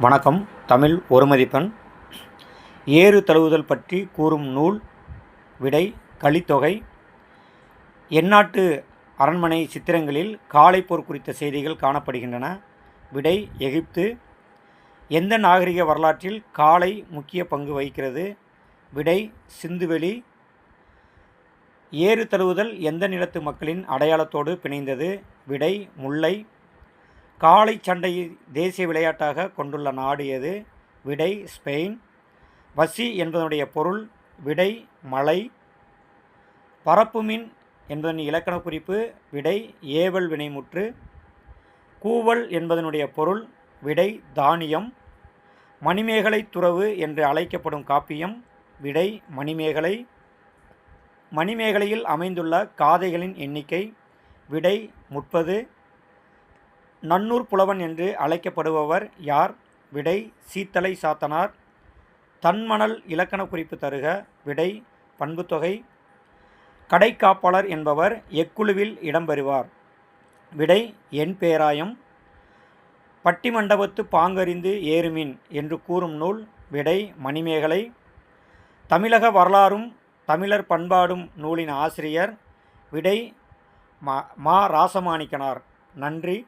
வணக்கம் தமிழ் ஒருமதிப்பெண். ஏறு தழுவுதல் பற்றி கூறும் நூல் விடை கலித்தொகை. எந்நாட்டு அரண்மனை சித்திரங்களில் காளைப்போர் குறித்த செய்திகள் காணப்படுகின்றன. விடை எகிப்து. எந்த நாகரிக வரலாற்றில் காளை முக்கிய பங்கு வகிக்கிறது? விடை சிந்துவெளி. ஏறு தழுவுதல் எந்த நிலத்து மக்களின் அடையாளத்தோடு பிணைந்தது? விடை முல்லை. காளை சண்டையை தேசிய விளையாட்டாக கொண்டுள்ள நாடு எது? விடை ஸ்பெயின். வசி என்பதனுடைய பொருள் விடை மலை. பரப்புமின் என்பதன் இலக்கண குறிப்பு விடை ஏவல் வினைமுற்று. கூவல் என்பதனுடைய பொருள் விடை தானியம். மணிமேகலை துறவு என்று அழைக்கப்படும் காப்பியம் விடை மணிமேகலை. மணிமேகலையில் அமைந்துள்ள காதைகளின் எண்ணிக்கை விடை முப்பது. நன்னூர் புலவன் என்று அழைக்கப்படுபவர் யார்? விடை சீத்தலை சாத்தனார். தன்மணல் இலக்கண குறிப்பு தருக. விடை பண்புத்தொகை. கடைக்காப்பாளர் என்பவர் எக்குழுவில் இடம்பெறுவார் விடை என் பேராயம். பட்டிமண்டபத்து பாங்கறிந்து ஏறுமின் என்று கூறும் நூல். விடை மணிமேகலை. தமிழக வரலாறும் தமிழர் பண்பாடும் நூலின் ஆசிரியர். விடை மா மா ராசமாணிக்கனார். நன்றி.